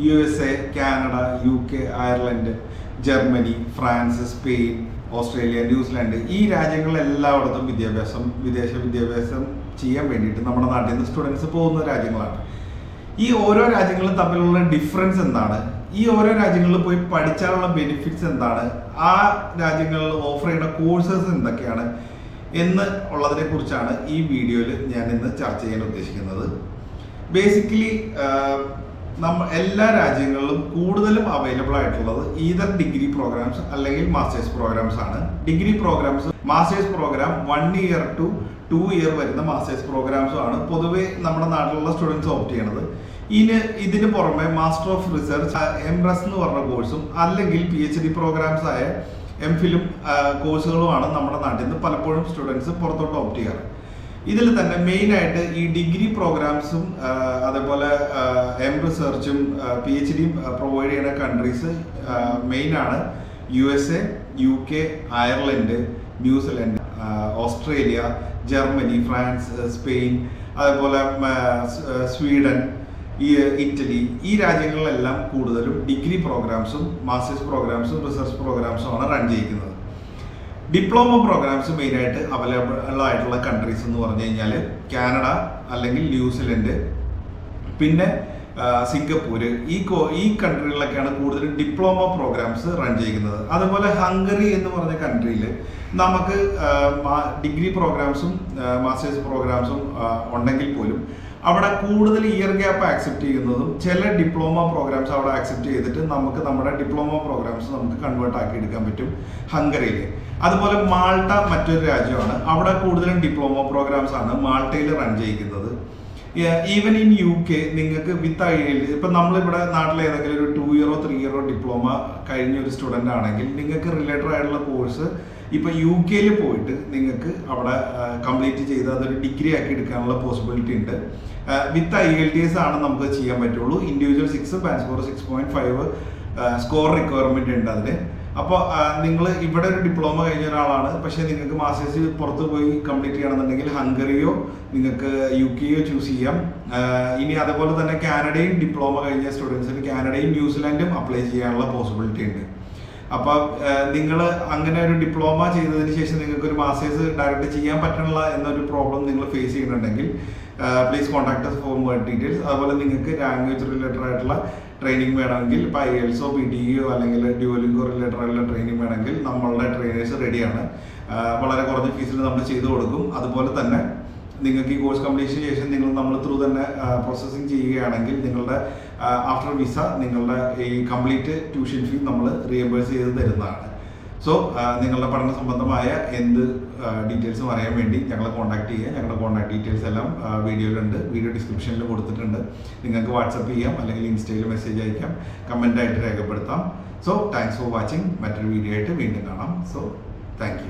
U S A Canada U K Ireland Germany France Spain Australia New Zealand ഈ രാജ്യങ്ങളിലെല്ലായിടത്തും വിദ്യാഭ്യാസം വിദേശ വിദ്യാഭ്യാസം ചെയ്യാൻ വേണ്ടിയിട്ട് നമ്മുടെ നാട്ടിൽ നിന്ന് സ്റ്റുഡൻസ് പോകുന്ന രാജ്യങ്ങളാണ്. ഈ ഓരോ രാജ്യങ്ങളും തമ്മിലുള്ള ഡിഫറൻസ് എന്താണ്? ഈ ഓരോ രാജ്യങ്ങളിൽ പോയി പഠിച്ചാലുള്ള ബെനിഫിറ്റ്സ് എന്താണ്? ആ രാജ്യങ്ങളിൽ ഓഫർ ചെയ്യുന്ന കോഴ്സസ് എന്തൊക്കെയാണ്? എന്ന് ഉള്ളതിനെ കുറിച്ചാണ് ഈ വീഡിയോയിൽ ഞാൻ ഇന്ന് ചർച്ച ചെയ്യാൻ ഉദ്ദേശിക്കുന്നത്. ബേസിക്കലി നമ്മ എല്ലാ രാജ്യങ്ങളിലും കൂടുതലും അവൈലബിൾ ആയിട്ടുള്ളത് ഈതർ ഡിഗ്രി പ്രോഗ്രാംസ് അല്ലെങ്കിൽ മാസ്റ്റേഴ്സ് പ്രോഗ്രാംസ് ആണ്. Degree programmes masters programme one year two two year വരുന്ന മാസ്റ്റേഴ്സ് പ്രോഗ്രാംസും ആണ് പൊതുവെ നമ്മുടെ നാട്ടിലുള്ള സ്റ്റുഡൻസ് ഓപ്റ്റ് ചെയ്യണത്. ഇനി ഇതിന് പുറമെ master of research M res എന്ന് പറഞ്ഞ കോഴ്സും അല്ലെങ്കിൽ പി എച്ച് ഡി പ്രോഗ്രാംസ് ആയ എം ഫിലും കോഴ്സുകളുമാണ് നമ്മുടെ നാട്ടിൽ നിന്ന് പലപ്പോഴും സ്റ്റുഡൻസ് പുറത്തോട്ട് ഓപ്റ്റ് ചെയ്യാറ്. ഇതിൽ തന്നെ മെയിൻ ആയിട്ട് ഈ ഡിഗ്രി പ്രോഗ്രാംസും അതേപോലെ എം റിസർച്ചും പി എച്ച് ഡിയും പ്രൊവൈഡ് ചെയ്യുന്ന കൺട്രീസ് മെയിൻ ആണ് U S A U K Ireland New Zealand Australia Germany France Spain അതേപോലെ സ്വീഡൻ ഈ ഇറ്റലി ഈ രാജ്യങ്ങളിലെല്ലാം കൂടുതലും ഡിഗ്രി പ്രോഗ്രാംസും മാസ്റ്റേഴ്സ് പ്രോഗ്രാംസും റിസർച്ച് പ്രോഗ്രാംസും ആണ് റൺ ചെയ്യിക്കുന്നത്. ഡിപ്ലോമ പ്രോഗ്രാംസ് മെയിനായിട്ട് അവൈലബിൾ ആയിട്ടുള്ള കൺട്രീസ് എന്ന് പറഞ്ഞു കഴിഞ്ഞാൽ കാനഡ അല്ലെങ്കിൽ ന്യൂസിലൻഡ്. പിന്നെ സിംഗപ്പൂര്. ഈ കോ ഈ കൺട്രികളിലൊക്കെയാണ് കൂടുതലും ഡിപ്ലോമ പ്രോഗ്രാംസ് റൺ ചെയ്യുന്നത്. അതുപോലെ ഹംഗറി എന്ന് പറഞ്ഞ കൺട്രിയിൽ നമുക്ക് ഡിഗ്രി പ്രോഗ്രാംസും മാസ്റ്റേഴ്സ് പ്രോഗ്രാംസും ഉണ്ടെങ്കിൽ പോലും അവിടെ കൂടുതൽ ഇയർ ഗ്യാപ്പ് ആക്സെപ്റ്റ് ചെയ്യുന്നതും ചില ഡിപ്ലോമ പ്രോഗ്രാംസ് അവിടെ ആക്സെപ്റ്റ് ചെയ്തിട്ട് നമുക്ക് നമ്മുടെ ഡിപ്ലോമ പ്രോഗ്രാംസ് നമുക്ക് കൺവേർട്ട് ആക്കി എടുക്കാൻ പറ്റും ഹംഗറിയിൽ അതുപോലെ മാൾട്ട മറ്റൊരു രാജ്യമാണ്. അവിടെ കൂടുതലും ഡിപ്ലോമ പ്രോഗ്രാംസ് ആണ് മാൾട്ടയിൽ റൺ ചെയ്യിക്കുന്നത് ഈവൻ ഇൻ യു കെ നിങ്ങൾക്ക് വിത്ത് ഐ എൽ ഇപ്പം നമ്മളിവിടെ നാട്ടിൽ ഏതെങ്കിലും ഒരു ടു ഇയറോ ത്രീ ഇയറോ ഡിപ്ലോമ കഴിഞ്ഞ ഒരു സ്റ്റുഡന്റ് ആണെങ്കിൽ നിങ്ങൾക്ക് റിലേറ്റഡ് ആയിട്ടുള്ള കോഴ്സ് ഇപ്പൊ യു കെയിൽ പോയിട്ട് നിങ്ങൾക്ക് അവിടെ കംപ്ലീറ്റ് ചെയ്ത് അതൊരു ഡിഗ്രി ആക്കി എടുക്കാനുള്ള പോസിബിലിറ്റി ഉണ്ട്. With I E L T S നമുക്ക് ചെയ്യാൻ പറ്റുള്ളൂ. Individual six band score six point five score requirement ഉണ്ട് അതിന് അപ്പോൾ നിങ്ങൾ ഇവിടെ ഒരു ഡിപ്ലോമ കഴിഞ്ഞ ഒരാളാണ്. പക്ഷേ നിങ്ങൾക്ക് മാസ്റ്റേഴ്സ് പുറത്ത് പോയി കംപ്ലീറ്റ് ചെയ്യണമെന്നുണ്ടെങ്കിൽ ഹംഗറിയോ നിങ്ങൾക്ക് യു കെയോ ചൂസ് ചെയ്യാം ഇനി അതുപോലെ തന്നെ കാനഡയും ഡിപ്ലോമ കഴിഞ്ഞ സ്റ്റുഡൻസിന് കാനഡയും ന്യൂസിലാൻഡും അപ്ലൈ ചെയ്യാനുള്ള പോസിബിലിറ്റി ഉണ്ട്. അപ്പോൾ നിങ്ങൾ അങ്ങനെ ഒരു ഡിപ്ലോമ ചെയ്തതിന് ശേഷം നിങ്ങൾക്ക് ഒരു മാസ്റ്റേഴ്സ് ഡയറക്റ്റ് ചെയ്യാൻ പറ്റണില്ല എന്നൊരു പ്രോബ്ലം നിങ്ങൾ ഫേസ് ചെയ്യുന്നുണ്ടെങ്കിൽ please contact for more details അതുപോലെ നിങ്ങൾക്ക് ലാംഗ്വേജ് റിലേറ്റഡ് ആയിട്ടുള്ള ട്രെയിനിങ് വേണമെങ്കിൽ ഇപ്പോൾ ഐ എൽസോ പി ടി യോ അല്ലെങ്കിൽ ഡ്യൂലിംഗോ റിലേറ്റഡ് ആയിട്ടുള്ള ട്രെയിനിങ് വേണമെങ്കിൽ നമ്മളുടെ ട്രെയിനേഴ്സ് റെഡിയാണ് വളരെ കുറഞ്ഞ ഫീസിൽ നമ്മൾ ചെയ്തു കൊടുക്കും. അതുപോലെ തന്നെ നിങ്ങൾക്ക് ഈ കോഴ്സ് കംപ്ലീഷന് ശേഷം നിങ്ങൾ നമ്മൾ ത്രൂ തന്നെ പ്രോസസ്സിങ് ചെയ്യുകയാണെങ്കിൽ നിങ്ങളുടെ ആഫ്റ്റർ വിസ നിങ്ങളുടെ ഈ കംപ്ലീറ്റ് ട്യൂഷൻ ഫീ നമ്മൾ റീഎംബേഴ്സ് ചെയ്ത് തരുന്നതാണ്. സോ നിങ്ങളുടെ പഠന സംബന്ധമായ എന്ത് ഡീറ്റെയിൽസും അറിയാൻ വേണ്ടി ഞങ്ങളെ കോൺടാക്ട് ചെയ്യുക. ഞങ്ങളുടെ കോൺടാക്ട് ഡീറ്റെയിൽസ് എല്ലാം വീഡിയോയിലുണ്ട്. വീഡിയോ ഡിസ്ക്രിപ്ഷനിൽ കൊടുത്തിട്ടുണ്ട്. നിങ്ങൾക്ക് വാട്സപ്പ് ചെയ്യാം അല്ലെങ്കിൽ ഇൻസ്റ്റയിൽ മെസ്സേജ് അയക്കാം. കമന്റ് ആയിട്ട് രേഖപ്പെടുത്താം. സോ താങ്ക്സ് ഫോർ വാച്ചിങ് മറ്റൊരു വീഡിയോ ആയിട്ട് വീണ്ടും കാണാം. So thank